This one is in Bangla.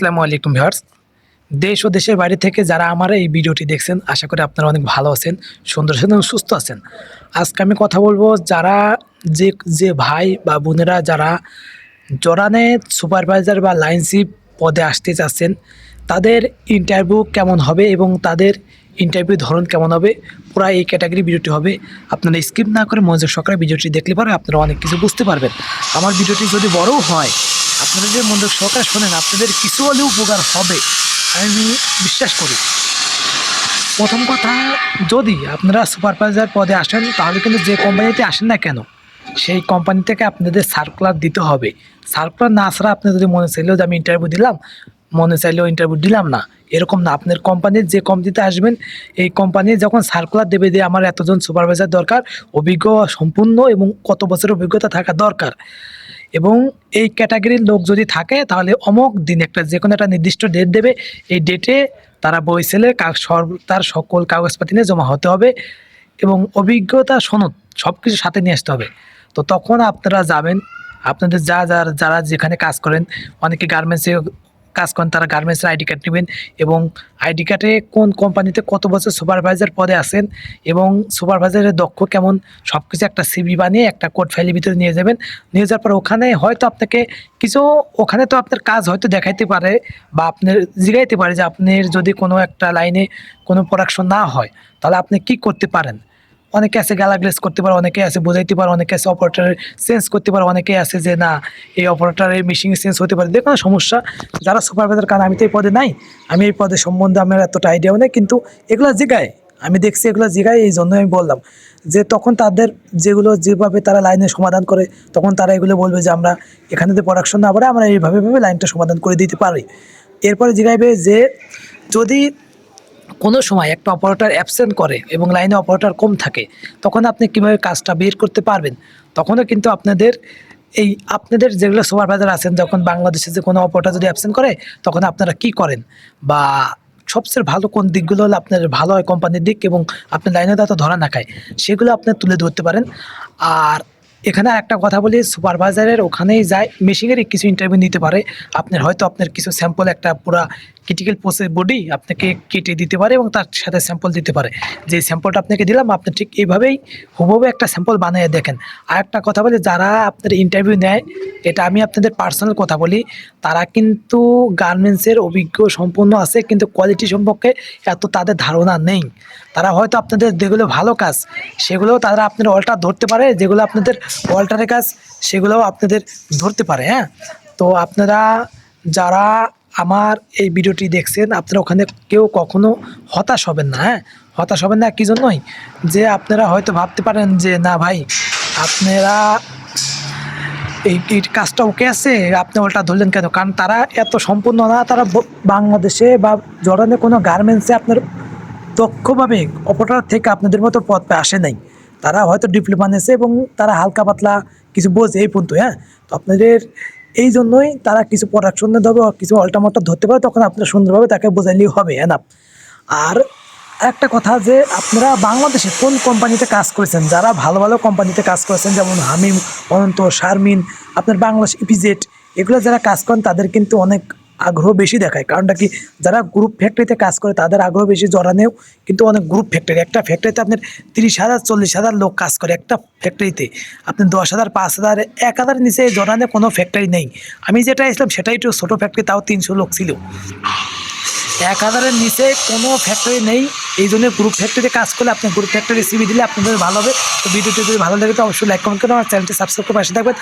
আসসালামু আলাইকুম ভিউয়ার্স। দেশ ও দেশের বাইরে থেকে যারা আমার এই ভিডিওটি দেখছেন, আশা করি আপনারা অনেক ভালো আছেন, সুন্দর আছেন এবং সুস্থ আছেন। আজকে আমি কথা বলব যারা যে যে ভাই বা বোনেরা যারা জরানে সুপারভাইজার বা লাইনশিপ পদে আসতে চাচ্ছেন, তাদের ইন্টারভিউ কেমন হবে এবং তাদের ইন্টারভিউ ধরন কেমন হবে, পুরো এই ক্যাটাগরি ভিডিওটি হবে। আপনারা স্কিপ না করে মনোযোগ সহকারে ভিডিওটি দেখলে পরে আপনারা অনেক কিছু বুঝতে পারবেন। আমার ভিডিওটি যদি বড়ও হয় আপনারা যে মনোযোগ সহকারে শোনেন, আপনাদের কিছু হলেও উপকার হবে, আমি বিশ্বাস করি। প্রথম কথা, যদি আপনারা সুপারভাইজার পদে আসেন, তাহলে কিন্তু যে কোম্পানিতে আসেন না কেন, সেই কোম্পানি থেকে আপনাদের সার্কুলার দিতে হবে। সার্কুলার না ছাড়া আপনি যদি মনে চাইলেও যে আমি ইন্টারভিউ দিলাম, মনে চাইলেও ইন্টারভিউ দিলাম না। এরকম না, আপনার কোম্পানির যে কোম্পানিতে আসবেন, এই কোম্পানি যখন সার্কুলার দেবে যে আমার এতজন সুপারভাইজার দরকার, অভিজ্ঞ, সম্পূর্ণ এবং কত বছরের অভিজ্ঞতা থাকা দরকার। এবং এই ক্যাটাগরির লোক যদি থাকে, তাহলে অমুক দিন একটা যে কোনো একটা নির্দিষ্ট ডেট দেবে। এই ডেটে তারা বই সেলে তার সকল কাগজপাতি নিয়ে জমা হতে হবে এবং অভিজ্ঞতা, সনদ সব কিছু সাথে নিয়ে আসতে হবে। তো তখন আপনারা যাবেন। আপনাদের যা যারা যারা যেখানে কাজ করেন, অনেকে গার্মেন্টসে কাজ করেন, তারা গার্মেন্টসের আইডি কার্ড নেবেন এবং আইডি কার্ডে কোন কোম্পানিতে কত বছর সুপারভাইজার পদে আছেন এবং সুপারভাইজারের দক্ষ কেমন সব কিছু একটা সিবি বানিয়ে একটা কোড ফাইলের ভিতরে নিয়ে যাবেন। নিয়ে যাওয়ার পর ওখানে হয়তো আপনাকে কিছু, ওখানে তো আপনার কাজ হয়তো দেখাইতে পারে বা আপনার জিগাইতে পারে যে আপনার যদি কোনো একটা লাইনে কোনো প্রোডাকশন না হয়, তাহলে আপনি কি করতে পারেন? অনেকে আছে গালাগ্লেস করতে পারে, অনেকে আছে বোঝাইতে পারে, অনেকে আছে অপারেটারের চেঞ্জ করতে পারে, অনেকে আছে যে না, এই অপারেটারের মেশিন চেঞ্জ হতে পারে। যে কোনো সমস্যা, যারা সুপারভাইজার কারণ আমি তো এই পদে নাই, আমি এই পদের সম্বন্ধে আমার এতটা আইডিয়াও নেই, কিন্তু এগুলো জিগায়। আমি দেখছি এগুলো জিগায়, এই জন্য আমি বললাম যে তখন তাদের যেগুলো যেভাবে তারা লাইনে সমাধান করে, তখন তারা এগুলো বলবে যে আমরা এখানে যদি প্রোডাকশন না পারে আমরা এইভাবে ভাবে লাইনটা সমাধান করে দিতে পারি। এরপরে জিগাইবে যে যদি কোনো সময় একটা অপারেটর অ্যাবসেন্ট করে এবং লাইনে অপারেটর কম থাকে, তখন আপনি কীভাবে কাজটা বের করতে পারবেন? তখনও কিন্তু আপনাদের এই আপনাদের যেগুলো সুপারভাইজার আছেন, যখন বাংলাদেশে যে কোনো অপারেটর যদি অ্যাবসেন্ট করে, তখন আপনারা কি করেন? বা সবচেয়ে ভালো কোন দিকগুলো হলো আপনার ভালো হয় কোম্পানির দিক এবং আপনার লাইনে তো ধরা না খায়, সেগুলো আপনি তুলে ধরতে পারেন। আর এখানে একটা কথা বলি, সুপারভাইজারের ওখানেই যায় মেশিনেরই কিছু ইন্টারভিউ নিতে পারে। আপনার হয়তো আপনার কিছু স্যাম্পল একটা পুরা ক্রিটিক্যাল প্রসেস বডি আপনাকে কেটে দিতে পারে এবং তার সাথে স্যাম্পল দিতে পারে। যে স্যাম্পলটা আপনাকে দিলাম, আপনি ঠিক এইভাবেই হুবহু একটা স্যাম্পল বানিয়ে দেখেন। আর একটা কথা বলি, যারা আপনার ইন্টারভিউ নেয়, এটা আমি আপনাদের পার্সোনাল কথা বলি, তারা কিন্তু গার্মেন্টসের অভিজ্ঞ সম্পূর্ণ আছে, কিন্তু কোয়ালিটি সম্পর্কে এত তাদের ধারণা নেই। তারা হয়তো আপনাদের যেগুলো ভালো কাজ সেগুলোও তারা আপনার অল্টার ধরতে পারে, যেগুলো আপনাদের অল্টারের কাজ, সেগুলোও আপনাদের ধরতে পারে হ্যাঁ? তো আপনারা যারা আমার এই ভিডিওটি দেখছেন, আপনারা ওখানে কেউ কখনো হতাশ হবেন না হ্যাঁ? হতাশ হবেন না কি জন্যই? যে আপনারা হয়তো ভাবতে পারেন যে, না ভাই, আপনারা এই কাজটা ওকে আছে, আপনি ওটা ধরলেন কেন? কারণ তারা এত সম্পূর্ণ না, তারা বাংলাদেশে বা জর্ডানে কোনো গার্মেন্টসে আপনার দক্ষভাবে অপরাধ থেকে আপনাদের মতো পথ আসে নাই। তারা হয়তো ডিপ্লোমা নিয়েছে এবং তারা হালকা পাতলা কিছু বোঝে এই পর্যন্ত হ্যাঁ? তো আপনাদের এই জন্যই তারা কিছু প্রোডাকশন ধরবে, কিছু অল্টামোটা ধরতে পারে, তখন আপনারা সুন্দরভাবে তাকে বোঝাইলেই হবে এনাফ আর একটা কথা যে আপনারা বাংলাদেশে কোন কোম্পানিতে কাজ করেছেন? যারা ভালো ভালো কোম্পানিতে কাজ করেছেন, যেমন হামিম, অনন্ত, শারমিন, আপনার বাংলাদেশ ইপিজেড এগুলো যারা কাজ করেন, তাদের কিন্তু অনেক আগ্রহ বেশি দেখায়। কারণটা কি? যারা গ্রুপ ফ্যাক্টরিতে কাজ করে, তাদের আগ্রহ বেশি জড়ানেও কিন্তু অনেক গ্রুপ ফ্যাক্টরি একটা ফ্যাক্টরিতে আপনার তিরিশ হাজার, চল্লিশ হাজার লোক কাজ করে একটা ফ্যাক্টরিতে আপনি দশ হাজার, পাঁচ হাজার, এক হাজার নিচে জড়ানে কোনো ফ্যাক্টরি নেই। আমি যেটা আসলাম সেটাই একটু ছোটো ফ্যাক্টরি তাও তিনশো লোক ছিল। এক হাজারের নিচে কোনো ফ্যাক্টরি নেই। এই জন্য গ্রুপ ফ্যাক্টরিতে কাজ করলে আপনি গ্রুপ ফ্যাক্টরি সিবি দিলে আপনাদের ভালো হবে। তো ভিডিওটি যদি ভালো লাগে তো অবশ্যই লাইক কমেন্ট করুন আর চ্যানেলটি সাবস্ক্রাইব করে পাশে থাকবেন।